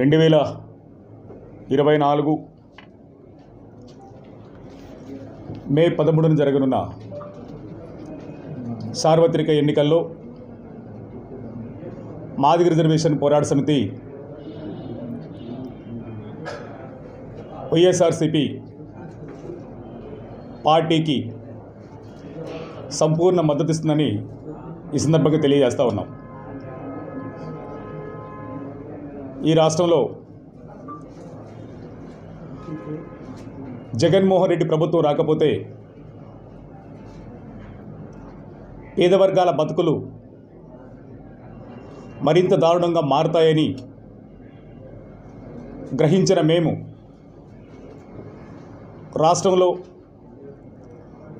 రెండు వేల ఇరవై నాలుగు మే పదమూడున జరగనున్న సార్వత్రిక ఎన్నికల్లో మాదిగ రిజర్వేషన్ పోరాట సమితి వైఎస్ఆర్సిపి పార్టీకి సంపూర్ణ మద్దతు ఇస్తుందని ఈ సందర్భంగా తెలియజేస్తా ఉన్నాం. ఈ రాష్ట్రంలో జగన్మోహన్ రెడ్డి ప్రభుత్వం రాకపోతే పేద వర్గాల బతుకులు మరింత దారుణంగా మారుతాయని గ్రహించిన మేము రాష్ట్రంలో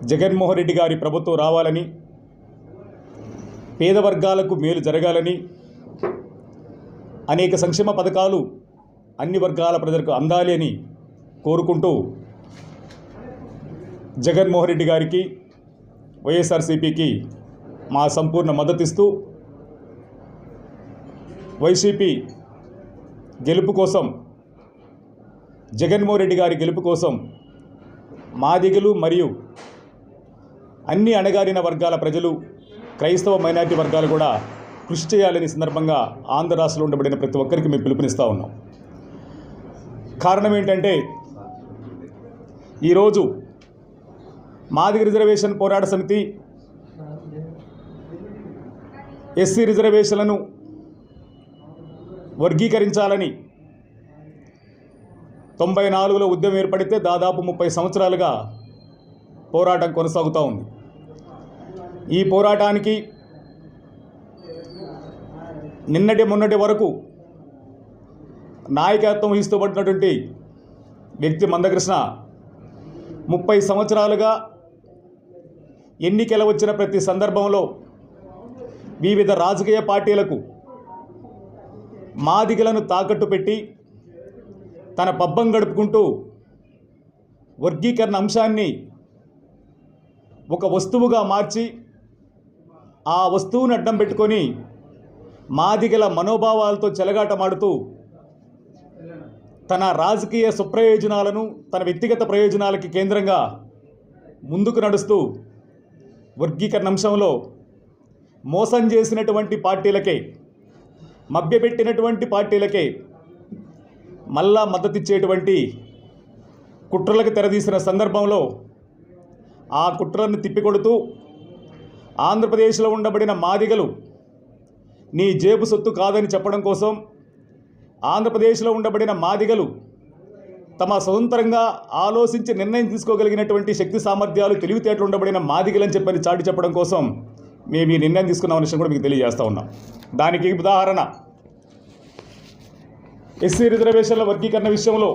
జగన్మోహన్ రెడ్డి గారి ప్రభుత్వం రావాలని పేద వర్గాలకు మేలు జరగాలని అనేక సంక్షేమ పథకాలు అన్ని వర్గాల ప్రజలకు అందాలి అని కోరుకుంటూ జగన్మోహన్ రెడ్డి గారికి వైఎస్ఆర్సీపీకి మా సంపూర్ణ మద్దతిస్తూ వైసీపీ గెలుపు కోసం జగన్మోహన్ రెడ్డి గారి గెలుపు కోసం మాదిగలు మరియు అన్ని అణగారిన వర్గాల ప్రజలు క్రైస్తవ మైనారిటీ వర్గాలు కూడా కృషి చేయాలని సందర్భంగా ఆంధ్ర రాష్ట్రంలో ఉండబడిన ప్రతి ఒక్కరికి మేము పిలుపునిస్తూ ఉన్నాం. కారణం ఏంటంటే ఈరోజు మాదిగ రిజర్వేషన్ పోరాట సమితి ఎస్సీ రిజర్వేషన్లను వర్గీకరించాలని తొంభై నాలుగులో ఉద్యమం ఏర్పడితే దాదాపు ముప్పై సంవత్సరాలుగా పోరాటం కొనసాగుతూ ఉంది. ఈ పోరాటానికి నిన్నటి మొన్నటి వరకు నాయకత్వం వహిస్తూపడినటువంటి వ్యక్తి మందకృష్ణ ముప్పై సంవత్సరాలుగా ఎన్నికలు వచ్చిన ప్రతి సందర్భంలో వివిధ రాజకీయ పార్టీలకు మాదిగలను తాకట్టు పెట్టి తన పబ్బం గడుపుకుంటూ వర్గీకరణ అంశాన్ని ఒక వస్తువుగా మార్చి ఆ వస్తువును అడ్డం పెట్టుకొని మాదిగల మనోభావాలతో చెలగాటమాడుతూ తన రాజకీయ సుప్రయోజనాలను తన వ్యక్తిగత ప్రయోజనాలకి కేంద్రంగా ముందుకు నడుస్తూ వర్గీకరణ అంశంలో మోసం చేసినటువంటి పార్టీలకే మభ్యపెట్టినటువంటి పార్టీలకే మళ్ళా మద్దతిచ్చేటువంటి కుట్రలకు తెరదీసిన సందర్భంలో ఆ కుట్రలను తిప్పికొడుతూ ఆంధ్రప్రదేశ్లో ఉండబడిన మాదిగలు నీ జేబు సొత్తు కాదని చెప్పడం కోసం ఆంధ్రప్రదేశ్లో ఉండబడిన మాదిగలు తమ స్వతంత్రంగా ఆలోచించి నిర్ణయం తీసుకోగలిగినటువంటి శక్తి సామర్థ్యాలు తెలివితేటలు ఉండబడిన మాదిగలని చెప్పని చాటి చెప్పడం కోసం మేము ఈ నిర్ణయం తీసుకున్న విషయం కూడా మీకు తెలియజేస్తూ ఉన్నాం. దానికి ఉదాహరణ. ఎస్సీ రిజర్వేషన్ల వర్గీకరణ విషయంలో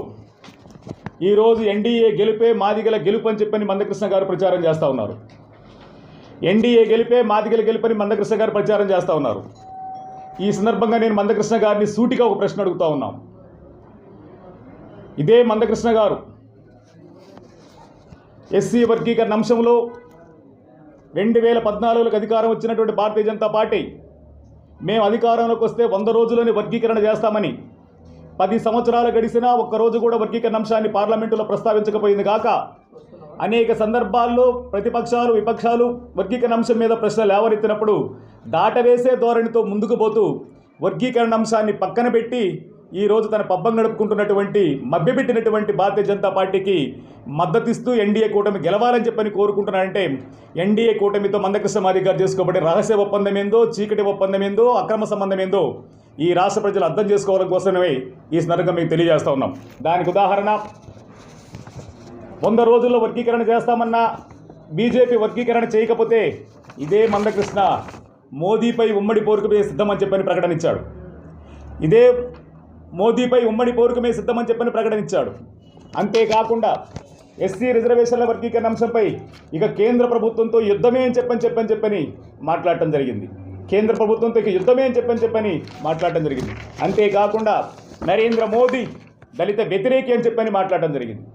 ఈరోజు ఎన్డీఏ గెలిపే మాదిగల గెలుపు అని చెప్పని మందకృష్ణ గారు ప్రచారం చేస్తూ ఉన్నారు. ఎన్డీఏ గెలిపే మాదిగల గెలుపని మందకృష్ణ గారు ప్రచారం చేస్తూ ఉన్నారు. ఈ సందర్భంగా నేను మందకృష్ణ గారిని సూటిగా ఒక ప్రశ్న అడుగుతా ఉన్నాం. ఇదే మందకృష్ణ గారు ఎస్సీ వర్గీకరణ అంశంలో రెండు వేల పద్నాలుగులకు అధికారం వచ్చినటువంటి భారతీయ జనతా పార్టీ మేము అధికారంలోకి వస్తే వంద రోజుల్లోనే వర్గీకరణ చేస్తామని పది సంవత్సరాలు గడిచినా ఒక్కరోజు కూడా వర్గీకరణ అంశాన్ని పార్లమెంటులో ప్రస్తావించకపోయింది కాక అనేక సందర్భాల్లో ప్రతిపక్షాలు విపక్షాలు వర్గీకరణ అంశం మీద ప్రశ్నలు లేవనెత్తినప్పుడు దాటవేసే ధోరణితో ముందుకు పోతూ వర్గీకరణ అంశాన్ని పక్కన పెట్టి ఈరోజు తన పబ్బం గడుపుకుంటున్నటువంటి మభ్యపెట్టినటువంటి భారతీయ జనతా పార్టీకి మద్దతిస్తూ ఎన్డీఏ కూటమి గెలవాలని చెప్పని కోరుకుంటున్నారంటే ఎన్డీఏ కూటమితో మందకృష్ణ గారు చేసుకోబడే రహస్య ఒప్పందం ఏందో చీకటి ఒప్పందం ఏందో అక్రమ సంబంధం ఏందో ఈ రాష్ట్ర ప్రజలు అర్థం చేసుకోవడం కోసమే ఈ సందర్భంగా మీకు తెలియజేస్తూ ఉన్నాం. దానికి ఉదాహరణ వంద రోజుల్లో వర్గీకరణ చేస్తామన్నా బీజేపీ వర్గీకరణ చేయకపోతే ఇదే మందకృష్ణ మోదీపై ఉమ్మడి పోరుకు మీద సిద్ధమని చెప్పని ప్రకటనిచ్చాడు. ఇదే మోదీపై ఉమ్మడి పోరుకు మీద సిద్ధమని చెప్పని ప్రకటనిచ్చాడు. అంతేకాకుండా ఎస్సీ రిజర్వేషన్ల వర్గీకరణ అంశంపై ఇక కేంద్ర ప్రభుత్వంతో యుద్ధమే అని చెప్పని చెప్పని చెప్పని మాట్లాడటం జరిగింది. కేంద్ర ప్రభుత్వంతో ఇక యుద్ధమే అని చెప్పని చెప్పని మాట్లాడటం జరిగింది. అంతేకాకుండా నరేంద్ర మోదీ దళిత వ్యతిరేకి అని చెప్పని మాట్లాడటం జరిగింది.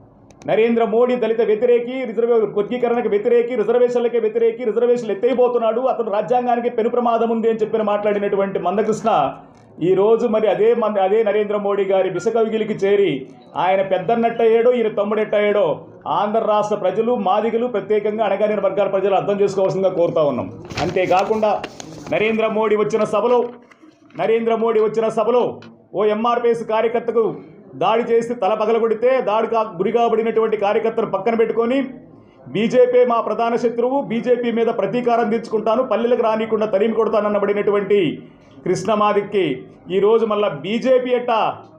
నరేంద్ర మోడీ దళిత వ్యతిరేకి రిజర్వే వర్గీకరణకు వ్యతిరేకి రిజర్వేషన్లకి వ్యతిరేకి రిజర్వేషన్లు ఎత్తైపోతున్నాడు. అతను రాజ్యాంగానికి పెను ప్రమాదం ఉంది అని చెప్పిన మాట్లాడినటువంటి మందకృష్ణ ఈ రోజు మరి అదే మన అదే నరేంద్ర మోడీ గారి విషకవిగిలికి చేరి ఆయన పెద్దన్నట్టయ్యాడో ఈయన తమ్ముడెట్టయ్యాడో ఆంధ్ర రాష్ట్ర ప్రజలు మాదిగలు ప్రత్యేకంగా అణగారిన వర్గాల ప్రజలు అర్థం చేసుకోవాల్సిందిగా కోరుతా ఉన్నాం. అంతేకాకుండా నరేంద్ర మోడీ వచ్చిన సభలో నరేంద్ర మోడీ వచ్చిన సభలో ఓ ఎంఆర్పిఎస్ కార్యకర్తకు దాడి చేసి తల పగలగొడితే దాడి గురి కాబడినటువంటి కార్యకర్తను పక్కన పెట్టుకొని బీజేపీ మా ప్రధాన శత్రువు బీజేపీ మీద ప్రతీకారం తీర్చుకుంటాను పల్లెలకు రానికుండా తరిమి కొడతానన్నబడినటువంటి కృష్ణమాదిక్కి ఈరోజు మళ్ళా బీజేపీ ఎట్ట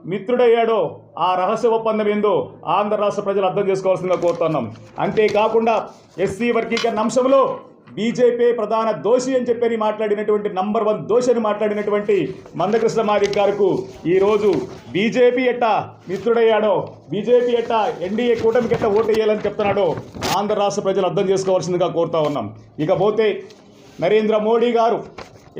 మిత్రుడయ్యాడో ఆ రహస్య ఒప్పందం ఏందో ఆంధ్ర రాష్ట్ర ప్రజలు అర్థం చేసుకోవాల్సిందిగా కోరుతున్నాం. అంతేకాకుండా ఎస్సీ వర్గీకరణ అంశంలో బీజేపీ ప్రధాన దోషి అని చెప్పని మాట్లాడినటువంటి నంబర్ వన్ దోషి అని మాట్లాడినటువంటి మందకృష్ణ మాదిక్ గారుకు ఈరోజు బీజేపీ ఎట్ట మిత్రుడయ్యాడో బీజేపీ ఎట్ట ఎన్డీఏ కూటమికి ఎట్ట ఓటు వేయాలని చెప్తున్నాడో ఆంధ్ర రాష్ట్ర ప్రజలు అర్థం చేసుకోవాల్సిందిగా కోరుతా ఉన్నాం. ఇకపోతే నరేంద్ర మోడీ గారు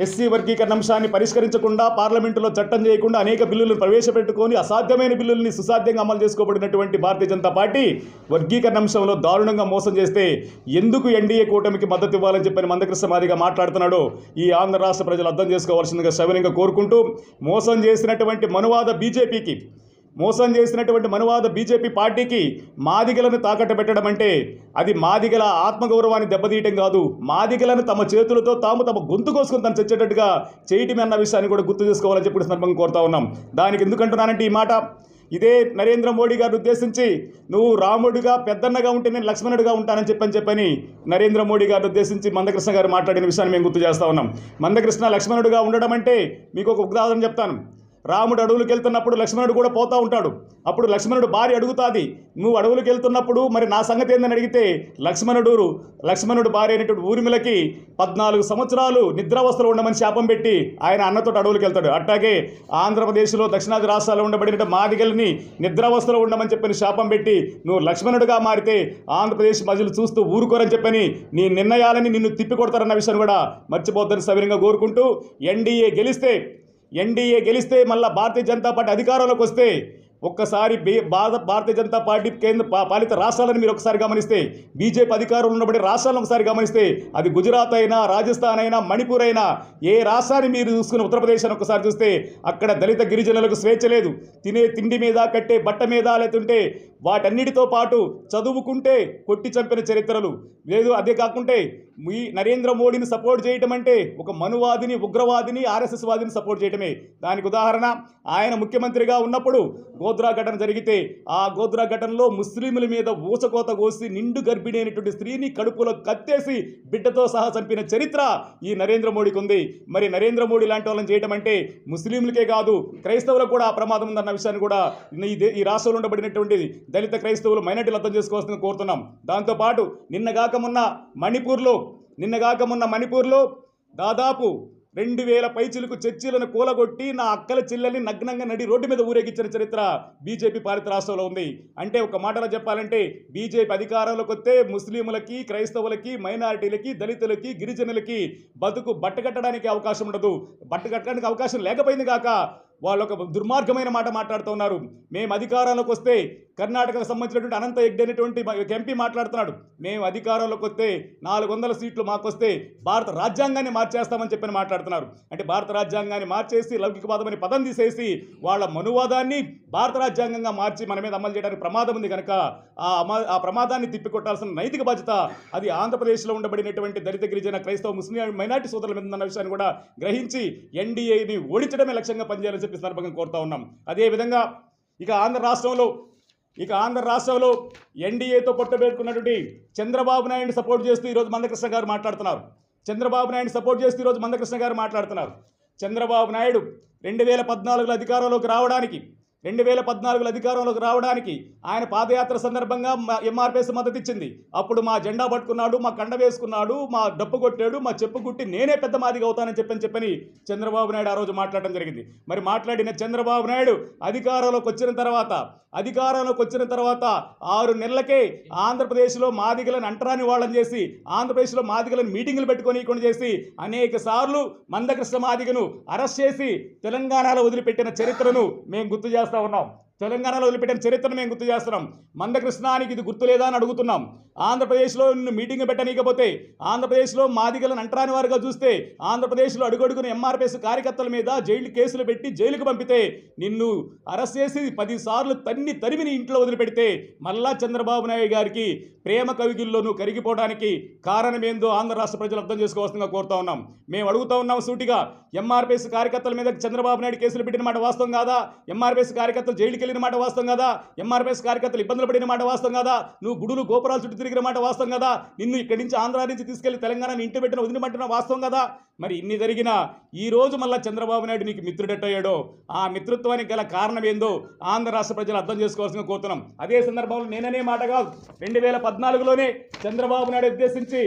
ఎస్సీ వర్గీకరణ అంశాన్ని పరిష్కరించకుండా పార్లమెంటులో చట్టం చేయకుండా అనేక బిల్లులను ప్రవేశపెట్టుకొని అసాధ్యమైన బిల్లుల్ని సుసాధ్యంగా అమలు చేసుకోబడినటువంటి భారతీయ జనతా పార్టీ వర్గీకరణ అంశంలో దారుణంగా మోసం చేస్తే ఎందుకు ఎన్డీఏ కూటమికి మద్దతు ఇవ్వాలని చెప్పని మందకృష్ణ మాదిగా మాట్లాడుతున్నాడో. ఈ ఆంధ్ర రాష్ట్ర ప్రజలు అర్థం చేసుకోవాల్సిందిగా సవినంగా కోరుకుంటూ మోసం చేసినటువంటి మనువాద బీజేపీకి మోసం చేసినటువంటి మనువాద బీజేపీ పార్టీకి మాదిగలను తాకట్టు పెట్టడం అంటే అది మాదిగల ఆత్మగౌరవాన్ని దెబ్బతీయటం కాదు. మాదిగలను తమ చేతులతో తాము తమ గొంతు కోసుకొని తను చచ్చేటట్టుగా చేయటమే అన్న విషయాన్ని కూడా గుర్తు చేసుకోవాలని చెప్పి సందర్భంగా కోరుతా ఉన్నాం. దానికి ఎందుకంటున్నానంటే ఈ మాట ఇదే నరేంద్ర మోడీ గారిని ఉద్దేశించి నువ్వు రాముడిగా పెద్దన్నగా ఉంటే నేను లక్ష్మణుడిగా ఉంటానని చెప్పని చెప్పని నరేంద్ర మోడీ గారిని ఉద్దేశించి మందకృష్ణ గారు మాట్లాడిన విషయాన్ని మేము గుర్తు చేస్తా ఉన్నాం. మందకృష్ణ లక్ష్మణుడిగా ఉండడం అంటే మీకు ఒక ఉదాహరణ చెప్తాను. రాముడు అడవులకు వెళ్తున్నప్పుడు లక్ష్మణుడు కూడా పోతా ఉంటాడు. అప్పుడు లక్ష్మణుడు భార్య అడుగుతాది నువ్వు అడవులకు వెళ్తున్నప్పుడు మరి నా సంగతి ఏందని అడిగితే లక్ష్మణుడు లక్ష్మణుడు భార్య అనేటువంటి ఊర్మిళకి పద్నాలుగు సంవత్సరాలు నిద్రావస్థలో ఉండమని శాపం పెట్టి ఆయన అన్నతో అడవులకు వెళ్తాడు అట్లాగే ఆంధ్రప్రదేశ్లో దక్షిణాది రాష్ట్రాల్లో ఉండబడిన మాదిగల్ని నిద్రావస్థలో ఉండమని చెప్పని శాపం పెట్టి నువ్వు లక్ష్మణుడుగా మారితే ఆంధ్రప్రదేశ్ ప్రజలు చూస్తూ ఊరుకోరని చెప్పని నీ నిర్ణయాలని నిన్ను తిప్పికొడతారన్న విషయాన్ని కూడా మర్చిపోద్దని సవినంగా కోరుకుంటూ ఎన్డీఏ గెలిస్తే ఎన్డీఏ గెలిస్తే మళ్ళీ భారతీయ జనతా పార్టీ అధికారంలోకి వస్తే ఒక్కసారి భారత భారతీయ జనతా పార్టీ కేంద్ర పాలిత రాష్ట్రాలను మీరు ఒకసారి గమనిస్తే బీజేపీ అధికారంలో ఉన్నప్పటి రాష్ట్రాలను ఒకసారి గమనిస్తే అది గుజరాత్ అయినా రాజస్థాన్ అయినా మణిపూర్ అయినా ఏ రాష్ట్రాన్ని మీరు చూసుకుని ఉత్తరప్రదేశ్ అని ఒకసారి చూస్తే అక్కడ దళిత గిరిజనులకు స్వేచ్ఛ లేదు. తినే తిండి మీద కట్టే బట్ట మీద లేకుంటే వాటన్నిటితో పాటు చదువుకుంటే కొట్టి చంపిన చరిత్రలు. లేదు అదే కాకుంటే మీ నరేంద్ర మోడీని సపోర్ట్ చేయటం అంటే ఒక మనువాదిని ఉగ్రవాదిని ఆర్ఎస్ఎస్ వాదిని సపోర్ట్ చేయటమే. దానికి ఉదాహరణ ఆయన ముఖ్యమంత్రిగా ఉన్నప్పుడు గోద్రా ఘటన జరిగితే ఆ గోద్రా ఘటనలో ముస్లింల మీద ఊసకోత కోసి నిండు గర్భిణి అయినటువంటి స్త్రీని కడుపులో కత్తేసి బిడ్డతో సహా చంపిన చరిత్ర ఈ నరేంద్ర మోడీకి ఉంది. మరి నరేంద్ర మోడీ లాంటి వాళ్ళని చేయటం అంటే ముస్లింలకే కాదు క్రైస్తవులకు కూడా ఆ ప్రమాదం ఉందన్న విషయాన్ని కూడా ఈ ఈ రాష్ట్రంలో ఉండబడినటువంటి దళిత క్రైస్తవులు మైనార్టీలు అర్థం చేసుకోవాల్సిందని కోరుతున్నాం. దాంతోపాటు నిన్నగాక మొన్న మణిపూర్లో నిన్నగాక మొన్న మణిపూర్లో దాదాపు రెండు వేల పైచిలకు చర్చీలను కూలగొట్టి నా అక్కల చెల్లెల్ని నగ్నంగా నడి రోడ్డు మీద ఊరేగించిన చరిత్ర బీజేపీ పాలిత రాష్ట్రంలో ఉంది. అంటే ఒక మాటలో చెప్పాలంటే బీజేపీ అధికారంలోకి వస్తే ముస్లింలకి క్రైస్తవులకి మైనారిటీలకి దళితులకి గిరిజనులకి బతుకు బట్టగట్టడానికి అవకాశం ఉండదు. బట్ట కట్టడానికి అవకాశం లేకపోయింది కాక వాళ్ళు ఒక దుర్మార్గమైన మాట మాట్లాడుతున్నారు. మేము అధికారంలోకి వస్తే కర్ణాటకకు సంబంధించినటువంటి అనంత ఎగ్డి అనేటువంటి ఎంపీ మాట్లాడుతున్నాడు. మేము అధికారంలోకి వస్తే నాలుగు వందల సీట్లు మాకు వస్తే భారత రాజ్యాంగాన్ని మార్చేస్తామని చెప్పని మాట్లాడుతున్నారు. అంటే భారత రాజ్యాంగాన్ని మార్చేసి లౌకికవాదం అనే పదం తీసేసి వాళ్ళ మనువాదాన్ని భారత రాజ్యాంగంగా మార్చి మన మీద అమలు చేయడానికి ప్రమాదం ఉంది కనుక ఆ ఆ ప్రమాదాన్ని తిప్పికొట్టాల్సిన నైతిక బాధ్యత అది ఆంధ్రప్రదేశ్లో ఉండబడినటువంటి దళిత గిరిజన క్రైస్తవ ముస్లిం మైనార్టీ సోదరుల మీద ఉన్న విషయాన్ని కూడా గ్రహించి ఎన్డీఏని ఓడించడమే లక్ష్యంగా పనిచేయాలని చెప్పి సందర్భంగా కోరుతా ఉన్నాం. అదేవిధంగా ఇక ఆంధ్ర రాష్ట్రంలో ఇక ఆంధ్ర రాష్ట్రంలో ఎన్డీఏతో పొట్టబెట్టుకున్నటువంటి చంద్రబాబు నాయుడిని సపోర్ట్ చేస్తూ ఈరోజు మందకృష్ణ గారు మాట్లాడుతున్నారు. చంద్రబాబు నాయుడు సపోర్ట్ చేస్తూ ఈరోజు మందకృష్ణ గారు మాట్లాడుతున్నారు. చంద్రబాబు నాయుడు రెండు వేల పద్నాలుగులో అధికారంలోకి రావడానికి రెండు వేల పద్నాలుగులో అధికారంలోకి రావడానికి ఆయన పాదయాత్ర సందర్భంగా ఎంఆర్పిఎస్ మద్దతు ఇచ్చింది. అప్పుడు మా జెండా పట్టుకున్నాడు మా కండ వేసుకున్నాడు మా డప్పు కొట్టాడు మా చెప్పు కుట్టి నేనే పెద్ద మాదిగా అవుతానని చెప్పని చెప్పని చంద్రబాబు నాయుడు ఆ రోజు మాట్లాడడం జరిగింది. మరి మాట్లాడిన చంద్రబాబు నాయుడు అధికారంలోకి వచ్చిన తర్వాత అధికారంలోకి వచ్చిన తర్వాత ఆరు నెలలకే ఆంధ్రప్రదేశ్లో మాదిగలను అంటరాని వాళ్ళని చేసి ఆంధ్రప్రదేశ్లో మాదిగలను మీటింగులు పెట్టుకొని కొని చేసి అనేక సార్లు మందకృష్ణ మాదిగను అరెస్ట్ చేసి తెలంగాణలో వదిలిపెట్టిన చరిత్రను మేము గుర్తు చేస్తాం ఉన్నాం తెలంగాణలో వదిలిపెట్టిన చరిత్రను మేము గుర్తు చేస్తున్నాం. మందకృష్ణానికి ఇది గుర్తు లేదా అని అడుగుతున్నాం. ఆంధ్రప్రదేశ్లో నిన్ను మీటింగ్ పెట్టనీకపోతే ఆంధ్రప్రదేశ్లో మాదిగలను అంటరాని వారుగా చూస్తే ఆంధ్రప్రదేశ్లో అడుగడుగున ఎంఆర్పిఎస్ కార్యకర్తల మీద జైలు కేసులు పెట్టి జైలుకు పంపితే నిన్ను అరెస్ట్ చేసి పదిసార్లు తన్ని తరిమి నీ ఇంట్లో వదిలిపెడితే మళ్ళా చంద్రబాబు నాయుడు గారికి ప్రేమ కవిగిల్లో నువ్వు కరిగిపోవడానికి కారణమేందో ఆంధ్ర రాష్ట్ర ప్రజలు అర్థం చేసుకోవాల్సిందిగా కోరుతా ఉన్నాం. మేము అడుగుతా ఉన్నాం సూటిగా ఎంఆర్పిఎస్ కార్యకర్తల మీద చంద్రబాబు నాయుడు కేసులు పెట్టిన మాట వాస్తవం కాదా? ఎంఆర్పిఎస్ కార్యకర్తలు జైలుకి వెళ్ళిన మాట వాస్తవం కదా? ఎంఆర్పిఎస్ కార్యకర్తలు ఇబ్బందులు పడిన మాట వాస్తవం కదా? నువ్వు గుడులు గోపురాలు చుట్టూ తిరిగిన మాట వాస్తవం కదా? నిన్ను ఇక్కడి నుంచి ఆంధ్ర నుంచి తీసుకెళ్ళి తెలంగాణ ఇంటి పెట్టిన వదిలిమంటున్న వాస్తవం కదా? మరి ఇన్ని జరిగినా ఈ రోజు చంద్రబాబు నాయుడు నీకు మిత్రుడెట్టయ్యాడో? ఆ మిత్రత్వానికి గల కారణం ఏందో ఆంధ్ర రాష్ట్ర ప్రజలు అర్థం చేసుకోవాల్సిన కోరుతున్నాం. అదే సందర్భంలో నేననే మాట కాదు రెండు వేల పద్నాలుగులోనే చంద్రబాబు నాయుడు ఉద్దేశించి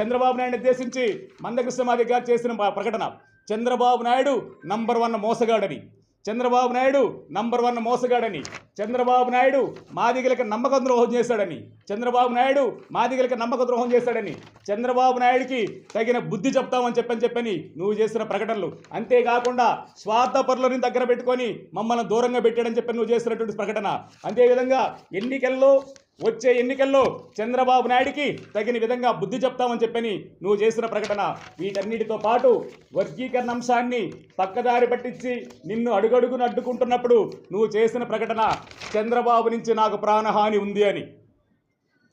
చంద్రబాబు నాయుడు ఉద్దేశించి మందకృష్ణ మాదిగారు చేసిన ప్రకటన. చంద్రబాబు నాయుడు నంబర్ వన్ మోసగాడని. చంద్రబాబు నాయుడు నంబర్ వన్ మోసగాడని చంద్రబాబు నాయుడు మాదిగలకు నమ్మక ద్రోహం చేశాడని చంద్రబాబు నాయుడు మాదిగలకు నమ్మక ద్రోహం చేశాడని చంద్రబాబు నాయుడికి తగిన బుద్ధి చెప్తామని చెప్పని చెప్పని నువ్వు చేసిన ప్రకటనలు. అంతేకాకుండా స్వార్థపరులని దగ్గర పెట్టుకొని మమ్మల్ని దూరంగా పెట్టాడని చెప్పి నువ్వు చేసినటువంటి ప్రకటన. అంతేవిధంగా ఎన్నికల్లో వచ్చే ఎన్నికల్లో చంద్రబాబు నాయుడికి తగిన విధంగా బుద్ధి చెప్తామని చెప్పని నువ్వు చేసిన ప్రకటన. వీటన్నిటితో పాటు వర్గీకరణ అంశాన్ని పక్కదారి పట్టించి నిన్ను అడుగడుగును అడ్డుకుంటున్నప్పుడు నువ్వు చేసిన ప్రకటన చంద్రబాబు నుంచి నాకు ప్రాణహాని ఉంది అని.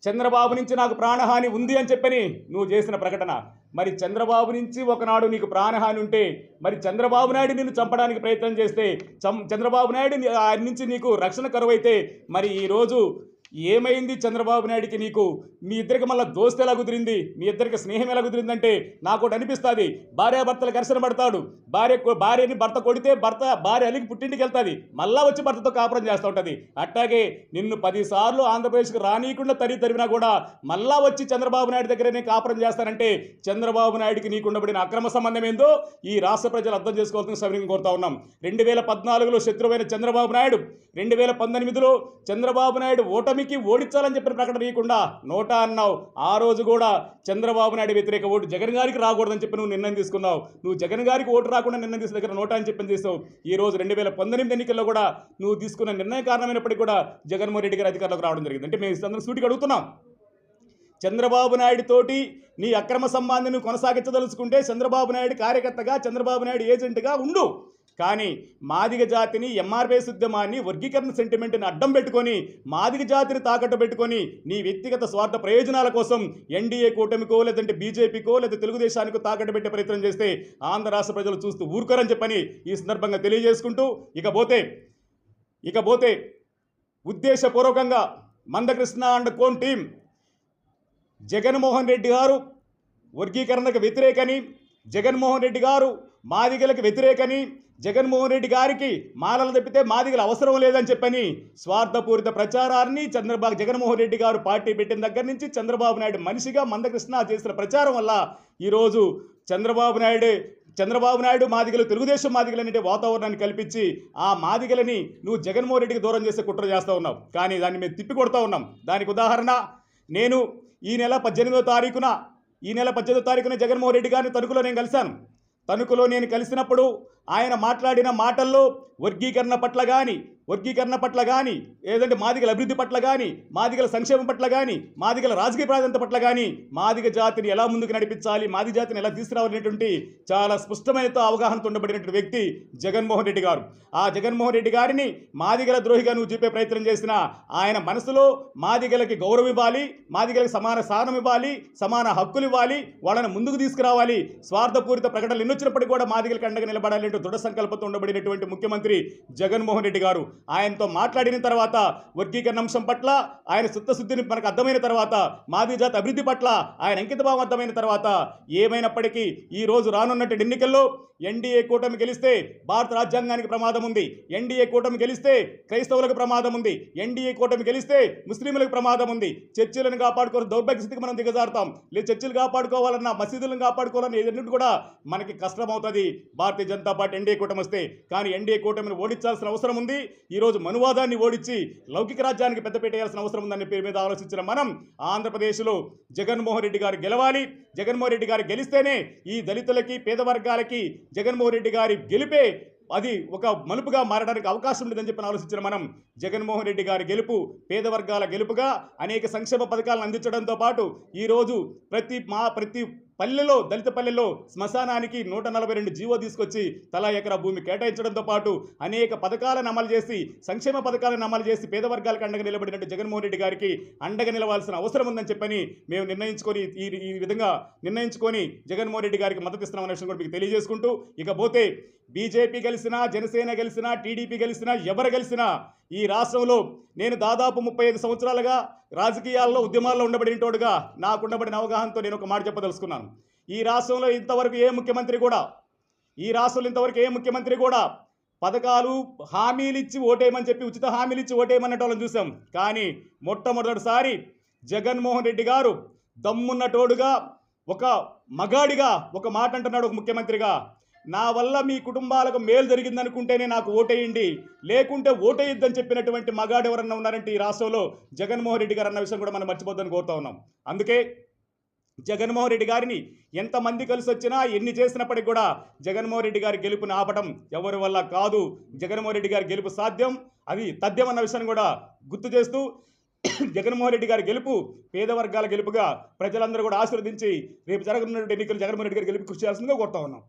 చంద్రబాబు నుంచి నాకు ప్రాణహాని ఉంది అని చెప్పని నువ్వు చేసిన ప్రకటన. మరి చంద్రబాబు నుంచి ఒకనాడు నీకు ప్రాణహాని ఉంటే మరి చంద్రబాబు నాయుడు నిన్ను చంపడానికి ప్రయత్నం చేస్తే చం చంద్రబాబు నాయుడు ఆయన నుంచి నీకు రక్షణ కరువైతే మరి ఈరోజు ఏమైంది చంద్రబాబు నాయుడికి నీకు? మీ ఇద్దరికి మళ్ళీ దోస్తు ఎలా కుదిరింది? మీ ఇద్దరికి స్నేహం ఎలా కుదిరిందంటే నాకు ఒకటి అనిపిస్తుంది. భార్యాభర్తలు ఘర్షణ పడతాడు. భార్య భార్యని భర్త కొడితే భర్త భార్య అలిగి పుట్టింటికి వెళ్తుంది. మళ్ళా వచ్చి భర్తతో కాపురం చేస్తూ ఉంటుంది. అట్టాగే నిన్ను పదిసార్లు ఆంధ్రప్రదేశ్కి రానీయకుండా తరి తరిమినా కూడా మళ్ళా వచ్చి చంద్రబాబు నాయుడు దగ్గర నేను కాపురం చేస్తానంటే చంద్రబాబు నాయుడికి నీకు ఉండబడిన అక్రమ సంబంధం ఏందో ఈ రాష్ట్ర ప్రజలు అర్థం చేసుకోవాల్సిన సమయం కోరుతా ఉన్నాం. రెండు వేల పద్నాలుగులో శత్రువైన చంద్రబాబు నాయుడు రెండు వేల పంతొమ్మిదిలో చంద్రబాబు నాయుడు ఓటమికి ఓడించాలని చెప్పిన ప్రకటన ఇవ్వకుండా నోటా అన్నావు. ఆ రోజు కూడా చంద్రబాబు నాయుడు వ్యతిరేక ఓటు జగన్ గారికి రాకూడదని చెప్పి నువ్వు నిర్ణయం తీసుకున్నావు. నువ్వు జగన్ గారికి ఓటు రాకుండా నిర్ణయం తీసుకున్న దగ్గర నోటా అని చెప్పని చేసావు. ఈ రోజు రెండు వేల పంతొమ్మిది ఎన్నికల్లో కూడా నువ్వు తీసుకున్న నిర్ణయం కారణమైనప్పటికీ కూడా జగన్మోహన్ రెడ్డి గారి అధికారంలోకి రావడం జరిగింది. అంటే మేము అందరం సూటికి అడుగుతున్నాం. చంద్రబాబు నాయుడు తోటి నీ అక్రమ సంబంధిని కొనసాగించదలుచుకుంటే చంద్రబాబు నాయుడు కార్యకర్తగా చంద్రబాబు నాయుడు ఏజెంట్గా ఉండు. కానీ మాదిగ జాతిని ఎంఆర్పిఎస్ ఉద్యమాన్ని వర్గీకరణ సెంటిమెంట్ని అడ్డం పెట్టుకొని మాదిగ జాతిని తాకట్టు పెట్టుకొని నీ వ్యక్తిగత స్వార్థ ప్రయోజనాల కోసం ఎన్డీఏ కూటమికో లేదంటే బీజేపీకో లేదా తెలుగుదేశానికో తాకట్టు పెట్టే ప్రయత్నం చేస్తే ఆంధ్ర రాష్ట్ర ప్రజలు చూస్తూ ఊరుకోరని చెప్పని ఈ సందర్భంగా తెలియజేసుకుంటూ ఇకపోతే ఇకపోతే ఉద్దేశపూర్వకంగా మందకృష్ణ అండ్ కోన్ టీం జగన్మోహన్ రెడ్డి గారు వర్గీకరణకు వ్యతిరేకని జగన్మోహన్ రెడ్డి గారు మాదిగలకు వ్యతిరేకని జగన్మోహన్ రెడ్డి గారికి మాలలు తప్పితే మాదిగల అవసరం లేదని చెప్పని స్వార్థపూరిత ప్రచారాన్ని చంద్రబాబు జగన్మోహన్ రెడ్డి గారు పార్టీ పెట్టిన దగ్గర నుంచి చంద్రబాబు నాయుడు మనిషిగా మందకృష్ణ చేసిన ప్రచారం వల్ల ఈరోజు చంద్రబాబు నాయుడు చంద్రబాబు నాయుడు మాదిగలు తెలుగుదేశం మాదిగలు అనే వాతావరణాన్ని కల్పించి ఆ మాదిగలని నువ్వు జగన్మోహన్ రెడ్డికి దూరం చేసే కుట్ర చేస్తూ ఉన్నావు. కానీ దాన్ని మేము తిప్పి కొడుతూ ఉన్నాం. దానికి ఉదాహరణ నేను ఈ నెల పద్దెనిమిదో తారీఖున ఈ నెల పద్దెనిమిదో తారీఖున జగన్మోహన్ రెడ్డి గారిని తణుకులో నేను కలిశాను. తణుకులో నేను కలిసినప్పుడు ఆయన మాట్లాడిన మాటల్లో వర్గీకరణ పట్ల కానీ వర్గీకరణ పట్ల కానీ ఏదంటే మాదిగల అభివృద్ధి పట్ల కానీ మాదిగల సంక్షేమం పట్ల కానీ మాదిగల రాజకీయ ప్రాధాన్యత పట్ల కానీ మాదిగ జాతిని ఎలా ముందుకు నడిపించాలి మాది జాతిని ఎలా తీసుకురావాలనేటువంటి చాలా స్పష్టమైన అవగాహనతో ఉండబడినటువంటి వ్యక్తి జగన్మోహన్ రెడ్డి గారు. ఆ జగన్మోహన్ రెడ్డి గారిని మాదిగల ద్రోహిగా నువ్వు చూపే ప్రయత్నం చేసిన ఆయన మనసులో మాదిగలకి గౌరవం ఇవ్వాలి మాదిగలకి సమాన స్థానం ఇవ్వాలి సమాన హక్కులు ఇవ్వాలి వాళ్ళని ముందుకు తీసుకురావాలి స్వార్థపూరిత ప్రకటనలు ఎన్నొచ్చినప్పటికీ కూడా మాదిగలకి అండగా నిలబడాలి అంటూ దృఢ సంకల్పంతో ఉండబడినటువంటి ముఖ్యమంత్రి జగన్మోహన్ రెడ్డి గారు. ఆయనతో మాట్లాడిన తర్వాత వర్గీకరణ అంశం పట్ల ఆయన చిత్తశుద్ధిని మనకు అర్థమైన తర్వాత మాది జాతి అభివృద్ధి పట్ల ఆయన అంకితభావం అర్థమైన తర్వాత ఏమైనప్పటికీ ఈ రోజు రానున్నటువంటి ఎన్నికల్లో ఎన్డీఏ కూటమి గెలిస్తే భారత రాజ్యాంగానికి ప్రమాదం ఉంది. ఎన్డీఏ కూటమి గెలిస్తే క్రైస్తవులకు ప్రమాదం ఉంది. ఎన్డీఏ కూటమి గెలిస్తే ముస్లింలకు ప్రమాదం ఉంది. చర్చిలను కాపాడుకోవాలని దౌర్భాగ్య స్థితికి మనం దిగజారుతాం. లేదు చర్చిలు కాపాడుకోవాలన్నా మసీదులను కాపాడుకోవాలన్నా ఏదన్నిటి కూడా మనకి కష్టమవుతుంది. భారతీయ జనతా పార్టీ ఎన్డీఏ కూటమి వస్తే కానీ ఎన్డీఏ కూటమిని ఓడించాల్సిన అవసరం ఉంది. ఈరోజు మనువాదాన్ని ఓడించి లౌకిక రాజ్యానికి పెద్దపీట వేయాల్సిన అవసరం ఉందనే పేరు మీద ఆలోచించిన మనం ఆంధ్రప్రదేశ్లో జగన్మోహన్ రెడ్డి గారు గెలవాలి. జగన్మోహన్ రెడ్డి గారు గెలిస్తేనే ఈ దళితులకి పేద వర్గాలకి జగన్మోహన్ రెడ్డి గారి గెలిపే అది ఒక మలుపుగా మారడానికి అవకాశం ఉండదని చెప్పి ఆలోచించిన మనం జగన్మోహన్ రెడ్డి గారి గెలుపు పేద వర్గాల గెలుపుగా అనేక సంక్షేమ పథకాలను అందించడంతో పాటు ఈరోజు ప్రతి మా ప్రతి పల్లెలో దళిత పల్లెల్లో శ్మశానానికి నూట నలభై రెండు జీవో తీసుకొచ్చి తలా ఎకరా భూమి కేటాయించడంతో పాటు అనేక పథకాలను అమలు చేసి సంక్షేమ పథకాలను అమలు చేసి పేద వర్గాలకు అండగా నిలబడినట్టు జగన్మోహన్ రెడ్డి గారికి అండగా నిలవాల్సిన అవసరం ఉందని చెప్పని మేము నిర్ణయించుకొని ఈ ఈ విధంగా నిర్ణయించుకొని జగన్మోహన్ రెడ్డి గారికి మద్దతు ఇస్తున్నామనే విషయం కూడా మీకు తెలియజేసుకుంటూ ఇకపోతే బీజేపీ గెలిచినా జనసేన గెలిచినా టీడీపీ గెలిచినా ఎవరు గెలిచినా ఈ రాష్ట్రంలో నేను దాదాపు ముప్పై ఐదు సంవత్సరాలుగా రాజకీయాల్లో ఉద్యమాల్లో ఉండబడినటోడుగా నాకు ఉండబడిన అవగాహనతో నేను ఒక మాట చెప్పదలుచుకున్నాను. ఈ రాష్ట్రంలో ఇంతవరకు ఏ ముఖ్యమంత్రి కూడా ఈ రాష్ట్రంలో ఇంతవరకు ఏ ముఖ్యమంత్రి కూడా పథకాలు హామీలు ఇచ్చి ఓటేయమని చెప్పి ఉచిత హామీలు ఇచ్చి ఓటేయమన్నట్టు వాళ్ళని చూసాం. కానీ మొట్టమొదటిసారి జగన్మోహన్ రెడ్డి గారు దమ్మున్నటోడుగా ఒక మగాడిగా ఒక మాట అంటున్నాడు ఒక ముఖ్యమంత్రిగా. నా వల్ల మీ కుటుంబాలకు మేలు జరిగిందనుకుంటేనే నాకు ఓటేయండి. లేకుంటే ఓటేయొద్దని చెప్పినటువంటి మగాడు ఎవరన్నా ఉన్నారంటే ఈ రాష్ట్రంలో జగన్మోహన్ రెడ్డి గారు అన్న విషయం కూడా మనం మర్చిపోద్దని కోరుతా ఉన్నాం. అందుకే జగన్మోహన్ రెడ్డి గారిని ఎంతమంది కలిసి వచ్చినా ఎన్ని చేసినప్పటికీ కూడా జగన్మోహన్ రెడ్డి గారి గెలుపుని ఆపటం ఎవరి వల్ల కాదు. జగన్మోహన్ రెడ్డి గారి గెలుపు సాధ్యం అది తథ్యం అన్న విషయాన్ని కూడా గుర్తు చేస్తూ జగన్మోహన్ రెడ్డి గారి గెలుపు పేద వర్గాల గెలుపుగా ప్రజలందరూ కూడా ఆశీర్వదించి రేపు జరగనున్నటువంటి ఎన్నికలు జగన్మోహన్ రెడ్డి గారి గెలుపు కృషి చేయాల్సిందిగా కోరుతా ఉన్నాం.